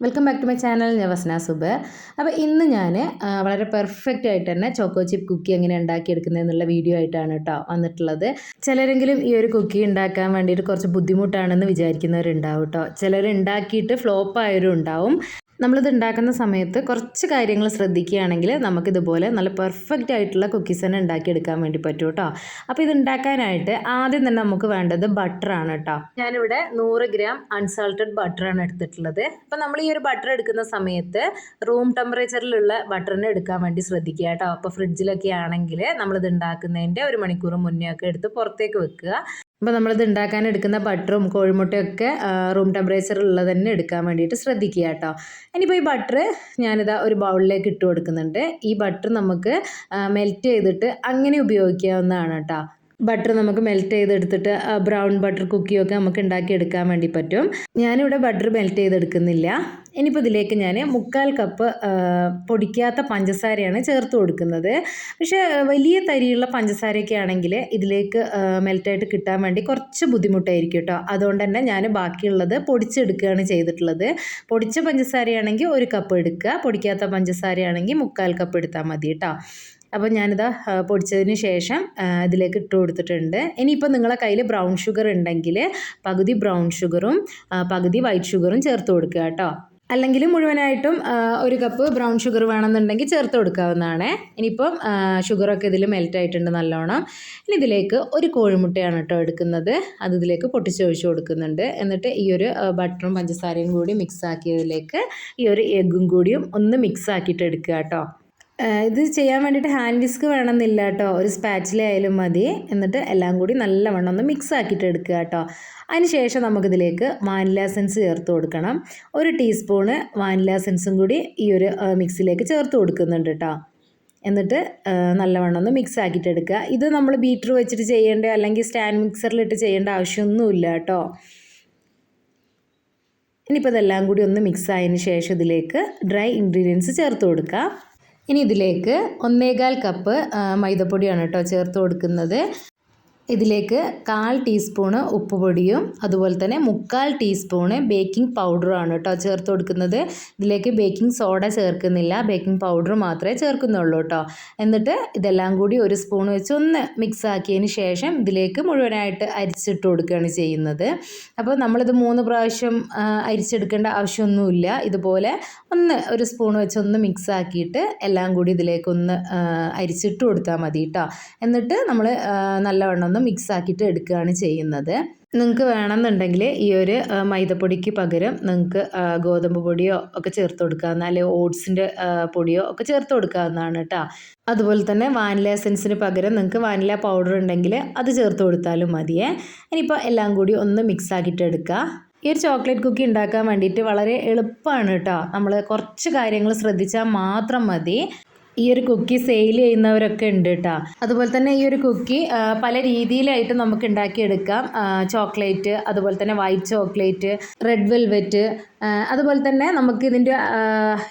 Welcome back to my channel ഞാൻ വസ്ന സുബ്. അപ്പോൾ ഇന്ന് ഞാൻ വളരെ പെർഫെക്റ്റ് ആയിട്ട് തന്നെ ചോക്കോ ചിപ്പ് കുക്കി എങ്ങനെ ഉണ്ടാക്കിയെടുക്കുന്നത് എന്നുള്ള വീഡിയോ ആയിട്ടാണ് കേട്ടോ വന്നിട്ടുള്ളത്. ചിലരെങ്കിലും ഈ ഒരു കുക്കി ഉണ്ടാക്കാൻ വേണ്ടിയിട്ട് കുറച്ച് ബുദ്ധിമുട്ടാണെന്ന് വിചാരിക്കുന്നവരുണ്ടാവും കേട്ടോ ചിലർ ഉണ്ടാക്കിയിട്ട് ഫ്ലോപ്പ് ആയവരും ഉണ്ടാവും നമ്മളിത് ഉണ്ടാക്കുന്ന സമയത്ത് കുറച്ച് കാര്യങ്ങൾ ശ്രദ്ധിക്കുകയാണെങ്കിൽ നമുക്കിതുപോലെ നല്ല പെർഫെക്റ്റ് ആയിട്ടുള്ള കുക്കീസ് തന്നെ ഉണ്ടാക്കിയെടുക്കാൻ വേണ്ടി പറ്റും കേട്ടോ അപ്പോൾ ഇത് ഉണ്ടാക്കാനായിട്ട് ആദ്യം തന്നെ നമുക്ക് വേണ്ടത് ബട്ടറാണ് കേട്ടോ ഞാനിവിടെ നൂറ് ഗ്രാം അൺസാൾട്ടഡ് ബട്ടറാണ് എടുത്തിട്ടുള്ളത്. അപ്പോൾ നമ്മൾ ഈ ഒരു ബട്ടർ എടുക്കുന്ന സമയത്ത് റൂം ടെമ്പറേച്ചറിലുള്ള ബട്ടറിനെ എടുക്കാൻ വേണ്ടി ശ്രദ്ധിക്കുക കേട്ടോ അപ്പോൾ ഫ്രിഡ്ജിലൊക്കെ ആണെങ്കിൽ നമ്മളിത് ഉണ്ടാക്കുന്നതിന്റെ ഒരു മണിക്കൂർ മുന്നേ ഒക്കെ എടുത്ത് പുറത്തേക്ക് വെക്കുക. അപ്പോൾ നമ്മളിത് ഉണ്ടാക്കാൻ എടുക്കുന്ന ബട്ടറും കോഴിമുട്ടയൊക്കെ റൂം ടെമ്പറേച്ചറിലുള്ളത് തന്നെ എടുക്കാൻ വേണ്ടിയിട്ട് ശ്രദ്ധിക്കുക കേട്ടോ. ഇനിയിപ്പോൾ ഈ ബട്ടർ ഞാനിതാ ഒരു ബൗളിലേക്ക് ഇട്ട് കൊടുക്കുന്നുണ്ട്. ഈ ബട്ടർ നമുക്ക് മെൽറ്റ് ചെയ്തിട്ട് അങ്ങനെ ഉപയോഗിക്കാവുന്നതാണ് കേട്ടോ. ബട്ടർ നമുക്ക് മെൽറ്റ് ചെയ്തെടുത്തിട്ട് ബ്രൗൺ ബട്ടർ കുക്കിയൊക്കെ നമുക്ക് ഉണ്ടാക്കിയെടുക്കാൻ വേണ്ടി പറ്റും. ഞാനിവിടെ ബട്ടർ മെൽറ്റ് ചെയ്തെടുക്കുന്നില്ല. ഇനിയിപ്പോൾ ഇതിലേക്ക് ഞാൻ മുക്കാൽ കപ്പ് പൊടിക്കാത്ത പഞ്ചസാരയാണ് ചേർത്ത് കൊടുക്കുന്നത്. പക്ഷേ വലിയ തരിയുള്ള പഞ്ചസാരയൊക്കെ ആണെങ്കിൽ ഇതിലേക്ക് മെൽറ്റായിട്ട് കിട്ടാൻ വേണ്ടി കുറച്ച് ബുദ്ധിമുട്ടായിരിക്കും കേട്ടോ. അതുകൊണ്ട് തന്നെ ഞാൻ ബാക്കിയുള്ളത് പൊടിച്ചെടുക്കുകയാണ് ചെയ്തിട്ടുള്ളത്. പൊടിച്ച പഞ്ചസാരയാണെങ്കിൽ ഒരു കപ്പ് എടുക്കുക. പൊടിക്കാത്ത പഞ്ചസാരയാണെങ്കിൽ മുക്കാൽ കപ്പ് എടുത്താൽ മതി കേട്ടോ. അപ്പോൾ ഞാനിത് പൊടിച്ചതിന് ശേഷം ഇതിലേക്ക് ഇട്ട് കൊടുത്തിട്ടുണ്ട്. ഇനിയിപ്പോൾ നിങ്ങളെ കയ്യിൽ ബ്രൗൺ ഷുഗർ ഉണ്ടെങ്കിൽ പകുതി ബ്രൗൺ ഷുഗറും പകുതി വൈറ്റ് ഷുഗറും ചേർത്ത് കൊടുക്കുക കേട്ടോ. അല്ലെങ്കിൽ മുഴുവനായിട്ടും ഒരു കപ്പ് ബ്രൗൺ ഷുഗർ വേണമെന്നുണ്ടെങ്കിൽ ചേർത്ത് കൊടുക്കാവുന്നതാണ്. ഇനിയിപ്പം ഷുഗറൊക്കെ ഇതിൽ മെൽറ്റ് ആയിട്ടുണ്ട് നല്ലോണം. ഇനി ഇതിലേക്ക് ഒരു കോഴിമുട്ടയാണ് കേട്ടോ എടുക്കുന്നത്. അത് ഇതിലേക്ക് പൊട്ടിച്ചൊഴിച്ച് കൊടുക്കുന്നുണ്ട്. എന്നിട്ട് ഈ ഒരു ബട്ടറും പഞ്ചസാരയും കൂടി മിക്സ് ആക്കിയതിലേക്ക് ഈ ഒരു എഗ്ഗും കൂടിയും ഒന്ന് മിക്സ് ആക്കിയിട്ട് എടുക്കുക കേട്ടോ. ഇത് ചെയ്യാൻ വേണ്ടിയിട്ട് ഹാൻഡ് വിസ്ക് വേണമെന്നില്ല കേട്ടോ. ഒരു സ്പാച്ചിലായാലും മതി. എന്നിട്ട് എല്ലാം കൂടി നല്ലവണ്ണം ഒന്ന് മിക്സ് ആക്കിയിട്ട് എടുക്കുക കേട്ടോ. അതിനുശേഷം നമുക്കിതിലേക്ക് വാനില സെൻസ് ചേർത്ത് കൊടുക്കണം. ഒരു ടീസ്പൂണ് വാനില സെൻസും കൂടി ഈ ഒരു മിക്സിലേക്ക് ചേർത്ത് കൊടുക്കുന്നുണ്ട് കേട്ടോ. എന്നിട്ട് നല്ലവണ്ണം ഒന്ന് മിക്സ് ആക്കിയിട്ട് എടുക്കുക. ഇത് നമ്മൾ ബീറ്റർ വെച്ചിട്ട് ചെയ്യേണ്ട അല്ലെങ്കിൽ സ്റ്റാൻഡ് മിക്സറിലിട്ട് ചെയ്യേണ്ട ആവശ്യമൊന്നുമില്ല കേട്ടോ. ഇനിയിപ്പോൾ ഇതെല്ലാം കൂടി ഒന്ന് മിക്സ് ആയതിന് ശേഷം ഇതിലേക്ക് ഡ്രൈ ഇൻഗ്രീഡിയൻസ് ചേർത്ത് കൊടുക്കുക. ഇനി ഇതിലേക്ക് ഒന്നേകാൽ കപ്പ് മൈദപ്പൊടിയാണ് കേട്ടോ ചേർത്ത് കൊടുക്കുന്നത്. ഇതിലേക്ക് കാൽ ടീസ്പൂണ് ഉപ്പുപൊടിയും അതുപോലെ തന്നെ മുക്കാൽ ടീസ്പൂണ് ബേക്കിംഗ് പൗഡറുമാണ് കേട്ടോ ചേർത്ത് കൊടുക്കുന്നത്. ഇതിലേക്ക് ബേക്കിംഗ് സോഡ ചേർക്കുന്നില്ല ബേക്കിംഗ് പൗഡർ മാത്രമേ ചേർക്കുന്നുള്ളൂ കേട്ടോ. എന്നിട്ട് ഇതെല്ലാം കൂടി ഒരു സ്പൂൺ വെച്ച് ഒന്ന് മിക്സ് ആക്കിയതിന് ശേഷം ഇതിലേക്ക് മുഴുവനായിട്ട് അരിച്ചിട്ട് കൊടുക്കുകയാണ് ചെയ്യുന്നത്. അപ്പോൾ നമ്മളിത് മൂന്ന് പ്രാവശ്യം അരിച്ചെടുക്കേണ്ട ആവശ്യമൊന്നുമില്ല. ഇതുപോലെ ഒന്ന് ഒരു സ്പൂൺ വെച്ച് ഒന്ന് മിക്സ് ആക്കിയിട്ട് എല്ലാം കൂടി ഇതിലേക്കൊന്ന് അരിച്ചിട്ട് കൊടുത്താൽ മതി കേട്ടോ. എന്നിട്ട് നമ്മൾ നല്ലവണ്ണം ഒന്ന് മിക്സ് ആക്കിയിട്ട് എടുക്കുകയാണ് ചെയ്യുന്നത്. നിങ്ങൾക്ക് വേണമെന്നുണ്ടെങ്കിൽ ഈ ഒരു മൈദപ്പൊടിക്ക് പകരം നിങ്ങൾക്ക് ഗോതമ്പ് പൊടിയോ ഒക്കെ ചേർത്ത് കൊടുക്കാവുന്ന അല്ലെങ്കിൽ ഓട്സിന്റെ പൊടിയോ ഒക്കെ ചേർത്ത് കൊടുക്കാവുന്നതാണ് കേട്ടോ അതുപോലെ തന്നെ വാനില എസൻസിന് പകരം നിങ്ങൾക്ക് വാനില പൗഡർ ഉണ്ടെങ്കിൽ അത് ചേർത്ത് കൊടുത്താലും മതിയേ. ഇനിയിപ്പോൾ എല്ലാം കൂടി ഒന്ന് മിക്സ് ആക്കിയിട്ട് എടുക്കുക. ഈ ഒരു ചോക്ലേറ്റ് കുക്കി ഉണ്ടാക്കാൻ വേണ്ടിയിട്ട് വളരെ എളുപ്പമാണ് കേട്ടോ നമ്മൾ കുറച്ച് കാര്യങ്ങൾ ശ്രദ്ധിച്ചാൽ മാത്രം മതി. ഈ ഒരു കുക്കി സെയിൽ ചെയ്യുന്നവരൊക്കെ ഉണ്ട് കേട്ടോ അതുപോലെ തന്നെ ഈ ഒരു കുക്കി പല രീതിയിലായിട്ട് നമുക്ക് ഉണ്ടാക്കിയെടുക്കാം. ചോക്ലേറ്റ് അതുപോലെ തന്നെ വൈറ്റ് ചോക്ലേറ്റ് റെഡ് വെൽവെറ്റ് അതുപോലെ തന്നെ നമുക്ക് ഇതിന്റെ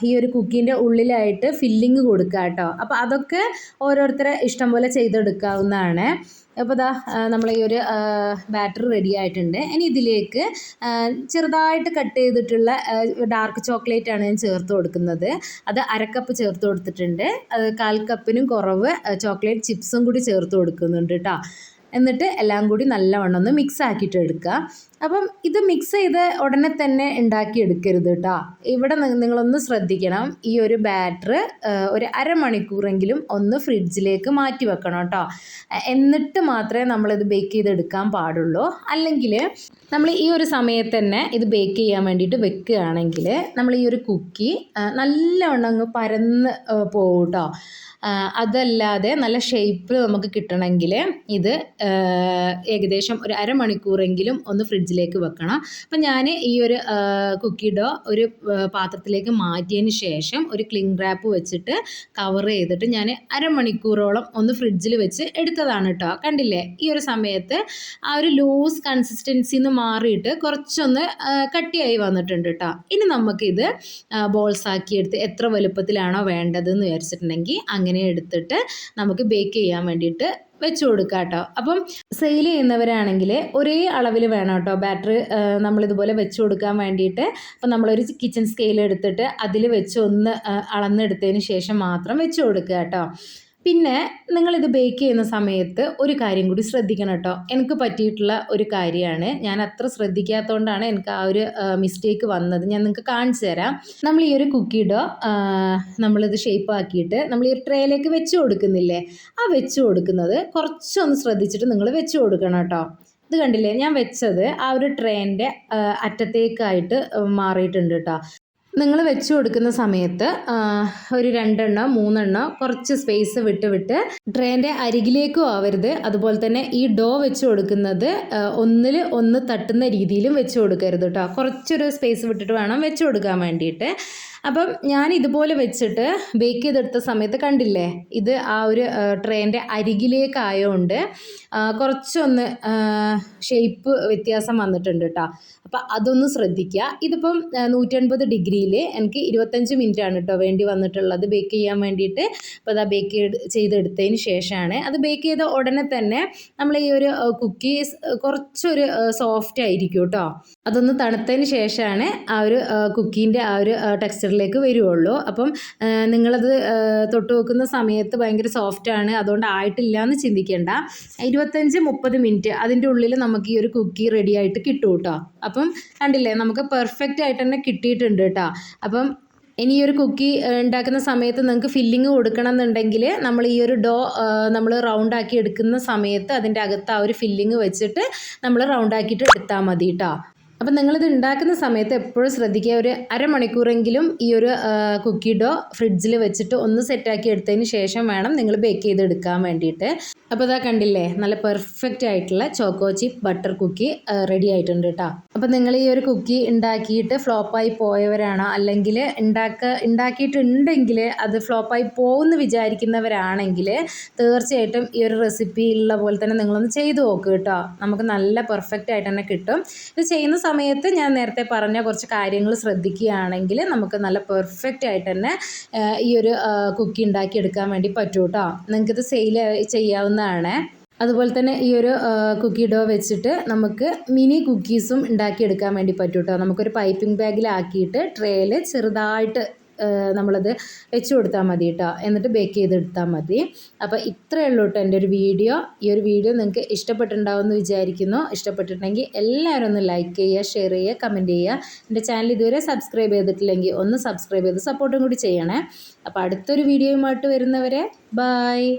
ഈ ഒരു കുക്കീന്റെ ഉള്ളിലായിട്ട് ഫില്ലിങ് കൊടുക്കുക കേട്ടോ അപ്പോൾ അതൊക്കെ ഓരോരുത്തരെ ഇഷ്ടം പോലെ ചെയ്തെടുക്കാവുന്നതാണ്. അപ്പോൾ ഇതാ നമ്മൾ ഈ ഒരു ബാറ്റർ റെഡി ആയിട്ടുണ്ട്. ഇനി ഇതിലേക്ക് ചെറുതായിട്ട് കട്ട് ചെയ്തിട്ടുള്ള ഡാർക്ക് ചോക്ലേറ്റ് ആണ് ഞാൻ ചേർത്ത് കൊടുക്കുന്നത്. അത് അരക്കപ്പ് ചേർത്ത് കൊടുത്തിട്ടുണ്ട്. അത് കാൽ കപ്പിനും കുറവ് ചോക്ലേറ്റ് ചിപ്സും കൂടി ചേർത്ത് കൊടുക്കുന്നുണ്ട് കേട്ടോ എന്നിട്ട് എല്ലാം കൂടി നല്ലവണ്ണം ഒന്ന് മിക്സ് ആക്കിയിട്ട് എടുക്കുക. അപ്പം ഇത് മിക്സ് ചെയ്ത് ഉടനെ തന്നെ ഉണ്ടാക്കി എടുക്കരുത് കേട്ടോ ഇവിടെ നിങ്ങളൊന്ന് ശ്രദ്ധിക്കണം. ഈ ഒരു ബാറ്റർ ഒരു അരമണിക്കൂറെങ്കിലും ഒന്ന് ഫ്രിഡ്ജിലേക്ക് മാറ്റി വെക്കണം കേട്ടോ എന്നിട്ട് മാത്രമേ നമ്മളിത് ബേക്ക് ചെയ്തെടുക്കാൻ പാടുള്ളൂ. അല്ലെങ്കിൽ നമ്മൾ ഈ ഒരു സമയത്ത് തന്നെ ഇത് ബേക്ക് ചെയ്യാൻ വേണ്ടിയിട്ട് വെക്കുകയാണെങ്കിൽ നമ്മൾ ഈ ഒരു കുക്കി നല്ലവണ്ണം അങ്ങ് പരന്ന് പോകും കേട്ടോ അതല്ലാതെ നല്ല ഷേപ്പിൽ നമുക്ക് കിട്ടണമെങ്കിൽ ഇത് ഏകദേശം ഒരു അരമണിക്കൂറെങ്കിലും ഒന്ന് ഫ്രിഡ്ജിലേക്ക് വെക്കണം. അപ്പം ഞാൻ ഈ ഒരു കുക്കി ഡോ ഒരു പാത്രത്തിലേക്ക് മാറ്റിയതിന് ശേഷം ഒരു ക്ലിംഗ് റാപ്പ് വെച്ചിട്ട് കവർ ചെയ്തിട്ട് ഞാൻ അരമണിക്കൂറോളം ഒന്ന് ഫ്രിഡ്ജിൽ വെച്ച് എടുത്തതാണ് കേട്ടോ കണ്ടില്ലേ? ഈ ഒരു സമയത്ത് ആ ഒരു ലൂസ് കൺസിസ്റ്റൻസി നിന്ന് മാറിയിട്ട് കുറച്ചൊന്ന് കട്ടിയായി വന്നിട്ടുണ്ട് കേട്ടോ ഇനി നമുക്കിത് ബോൾസ് ആക്കിയെടുത്ത് എത്ര വലുപ്പത്തിലാണോ വേണ്ടതെന്ന് വിചാരിച്ചിട്ടുണ്ടെങ്കിൽ അങ്ങനെ എടുത്തിട്ട് നമുക്ക് ബേക്ക് ചെയ്യാൻ വേണ്ടിയിട്ട് വെച്ച് കൊടുക്കുക കേട്ടോ. അപ്പം സെയിൽ ചെയ്യുന്നവരാണെങ്കിൽ ഒരേ അളവിൽ വേണം കേട്ടോ. ബാറ്ററി നമ്മളിതുപോലെ വെച്ച് കൊടുക്കാൻ വേണ്ടിയിട്ട്. അപ്പം നമ്മളൊരു കിച്ചൺ സ്കെയിൽ എടുത്തിട്ട് അതിൽ വെച്ച് ഒന്ന് അളന്നെടുത്തതിന് ശേഷം മാത്രം വെച്ച് കൊടുക്കുക കേട്ടോ. പിന്നെ നിങ്ങളിത് ബേക്ക് ചെയ്യുന്ന സമയത്ത് ഒരു കാര്യം കൂടി ശ്രദ്ധിക്കണം കേട്ടോ. എനിക്ക് പറ്റിയിട്ടുള്ള ഒരു കാര്യമാണ്. ഞാൻ അത്ര ശ്രദ്ധിക്കാത്തതുകൊണ്ടാണ് എനിക്ക് ആ ഒരു മിസ്റ്റേക്ക് വന്നത്. ഞാൻ നിങ്ങൾക്ക് കാണിച്ചു തരാം. നമ്മൾ ഈ ഒരു കുക്കിയുടെ നമ്മളിത് ഷേപ്പ് ആക്കിയിട്ട് നമ്മൾ ഈ ട്രേയിലേക്ക് വെച്ച് കൊടുക്കുന്നില്ലേ? ആ വെച്ച് കൊടുക്കുന്നത് കുറച്ചൊന്ന് ശ്രദ്ധിച്ചിട്ട് നിങ്ങൾ വെച്ച് കൊടുക്കണം കേട്ടോ. ഇത് കണ്ടില്ലേ? ഞാൻ വെച്ചത് ആ ഒരു ട്രെയിനിന്റെ അറ്റത്തേക്കായിട്ട് മാറിയിട്ടുണ്ട് കേട്ടോ. നിങ്ങൾ വെച്ച് കൊടുക്കുന്ന സമയത്ത് ഒരു രണ്ടെണ്ണം മൂന്നെണ്ണം കുറച്ച് സ്പേസ് വിട്ട് വിട്ട് ട്രെയിന്റെ അരികിലേക്കും ആവരുത്. അതുപോലെ തന്നെ ഈ ഡോ വെച്ച് കൊടുക്കുന്നത് ഒന്നിൽ ഒന്ന് തട്ടുന്ന രീതിയിലും വെച്ച് കൊടുക്കരുത് കേട്ടോ കുറച്ചൊരു സ്പേസ് വിട്ടിട്ട് വേണം വെച്ച് കൊടുക്കാൻ വേണ്ടിയിട്ട്. അപ്പം ഞാൻ ഇതുപോലെ വെച്ചിട്ട് ബേക്ക് ചെയ്തെടുത്ത സമയത്ത് കണ്ടില്ലേ? ഇത് ആ ഒരു ട്രെയിന്റെ അരികിലേക്കായതുകൊണ്ട് ആ, കുറച്ചൊന്ന് ഷേപ്പ് വ്യത്യാസം വന്നിട്ടുണ്ട് കേട്ടോ അപ്പം അതൊന്ന് ശ്രദ്ധിക്കുക ഇതിപ്പം നൂറ്റൻപത് ഡിഗ്രിയിൽ എനിക്ക് ഇരുപത്തഞ്ച് മിനിറ്റ് ആണ് കേട്ടോ വേണ്ടി വന്നിട്ടുള്ളത്. ബേക്ക് ചെയ്യാൻ വേണ്ടിയിട്ട് അപ്പോൾ അതാ ബേക്ക് ചെയ്തെടുത്തതിന് ശേഷമാണ് അത് ബേക്ക് ചെയ്ത ഉടനെ തന്നെ നമ്മൾ ഈ ഒരു കുക്കീസ് കുറച്ചൊരു സോഫ്റ്റ് ആയിരിക്കും കേട്ടോ അതൊന്ന് തണുത്തതിന് ശേഷമാണ് ആ ഒരു കുക്കീന്റെ ആ ഒരു ടെക്സ്ചറിലേക്ക് വരുവുള്ളൂ. അപ്പം നിങ്ങളത് തൊട്ട് വെക്കുന്ന സമയത്ത് ഭയങ്കര ആണ്. അതുകൊണ്ട് ആയിട്ടില്ല എന്ന് ചിന്തിക്കേണ്ട. ഇരുപത്തഞ്ച് മുപ്പത് മിനിറ്റ് അതിന്റെ ഉള്ളിൽ നമുക്ക് ഈ ഒരു കുക്കി റെഡി ആയിട്ട് കിട്ടും കേട്ടോ അപ്പം കണ്ടില്ലേ നമുക്ക് പെർഫെക്റ്റ് ആയിട്ട് തന്നെ കിട്ടിയിട്ടുണ്ട് കേട്ടോ അപ്പം ഇനി ഈ ഒരു കുക്കി ഉണ്ടാക്കുന്ന സമയത്ത് നിങ്ങൾക്ക് ഫില്ലിങ് കൊടുക്കണം എന്നുണ്ടെങ്കിൽ നമ്മൾ ഈ ഒരു ഡോ നമ്മൾ റൗണ്ട് ആക്കി എടുക്കുന്ന സമയത്ത് അതിന്റെ അകത്ത് ആ ഒരു ഫില്ലിങ് വെച്ചിട്ട് നമ്മൾ റൗണ്ട് ആക്കിയിട്ട് എടുത്താൽ മതി കേട്ടോ അപ്പം നിങ്ങളിത് ഉണ്ടാക്കുന്ന സമയത്ത് എപ്പോഴും ശ്രദ്ധിക്കുക. ഒരു അരമണിക്കൂറെങ്കിലും ഈ ഒരു കുക്കി ഡോ ഫ്രിഡ്ജിൽ വെച്ചിട്ട് ഒന്ന് സെറ്റാക്കി എടുത്തതിന് ശേഷം വേണം നിങ്ങൾ ബേക്ക് ചെയ്തെടുക്കാൻ വേണ്ടിയിട്ട്. അപ്പോൾ ഇതാ കണ്ടില്ലേ? നല്ല പെർഫെക്റ്റ് ആയിട്ടുള്ള choco chip butter cookie ready ആയിട്ടുണ്ട് കേട്ടോ അപ്പോൾ നിങ്ങൾ ഈ ഒരു കുക്കി ഉണ്ടാക്കിയിട്ട് ഫ്ലോപ്പായി പോയവരാണോ? അല്ലെങ്കിൽ ഉണ്ടാക്ക ഉണ്ടാക്കിയിട്ടുണ്ടെങ്കിൽ അത് ഫ്ലോപ്പായി പോകുമെന്ന് വിചാരിക്കുന്നവരാണെങ്കിൽ തീർച്ചയായിട്ടും ഈ ഒരു റെസിപ്പി ഉള്ള പോലെ തന്നെ നിങ്ങളൊന്ന് ചെയ്തു നോക്കുക കേട്ടോ. നമുക്ക് നല്ല പെർഫെക്റ്റ് ആയിട്ട് തന്നെ കിട്ടും. ഇത് ചെയ്യുന്ന സമയത്ത് ഞാൻ നേരത്തെ പറഞ്ഞ കുറച്ച് കാര്യങ്ങൾ ശ്രദ്ധിക്കുകയാണെങ്കിൽ നമുക്ക് നല്ല പെർഫെക്റ്റ് ആയിട്ട് തന്നെ ഈ ഒരു കുക്കി ഉണ്ടാക്കിയെടുക്കാൻ വേണ്ടി പറ്റൂട്ടോ കേട്ടോ. നിങ്ങൾക്കിത് സെയിൽ ചെയ്യാവുന്നതാണ്. അതുപോലെ തന്നെ ഈ ഒരു കുക്കി ഡോ വെച്ചിട്ട് നമുക്ക് മിനി കുക്കീസും ഉണ്ടാക്കിയെടുക്കാൻ വേണ്ടി പറ്റും കേട്ടോ നമുക്കൊരു പൈപ്പിംഗ് ബാഗിലാക്കിയിട്ട് ട്രേയിൽ ചെറുതായിട്ട് നമ്മളത് വെച്ച് കൊടുത്താൽ മതി കേട്ടോ എന്നിട്ട് ബേക്ക് ചെയ്തെടുത്താൽ മതി. അപ്പോൾ ഇത്രയേ ഉള്ളൂ കേട്ടോ എന്റെ ഒരു വീഡിയോ. ഈ ഒരു വീഡിയോ നിങ്ങൾക്ക് ഇഷ്ടപ്പെട്ടിട്ടുണ്ടാവുമെന്ന് വിചാരിക്കുന്നു. ഇഷ്ടപ്പെട്ടിട്ടുണ്ടെങ്കിൽ എല്ലാവരും ഒന്ന് ലൈക്ക് ചെയ്യുക ഷെയർ ചെയ്യുക കമന്റ് ചെയ്യുക. എന്റെ ചാനൽ ഇതുവരെ സബ്സ്ക്രൈബ് ചെയ്തിട്ടില്ലെങ്കിൽ ഒന്ന് സബ്സ്ക്രൈബ് ചെയ്ത് സപ്പോർട്ടും കൂടി ചെയ്യണേ. അപ്പോൾ അടുത്തൊരു വീഡിയോയുമായിട്ട് വരുന്നവരെ ബായ്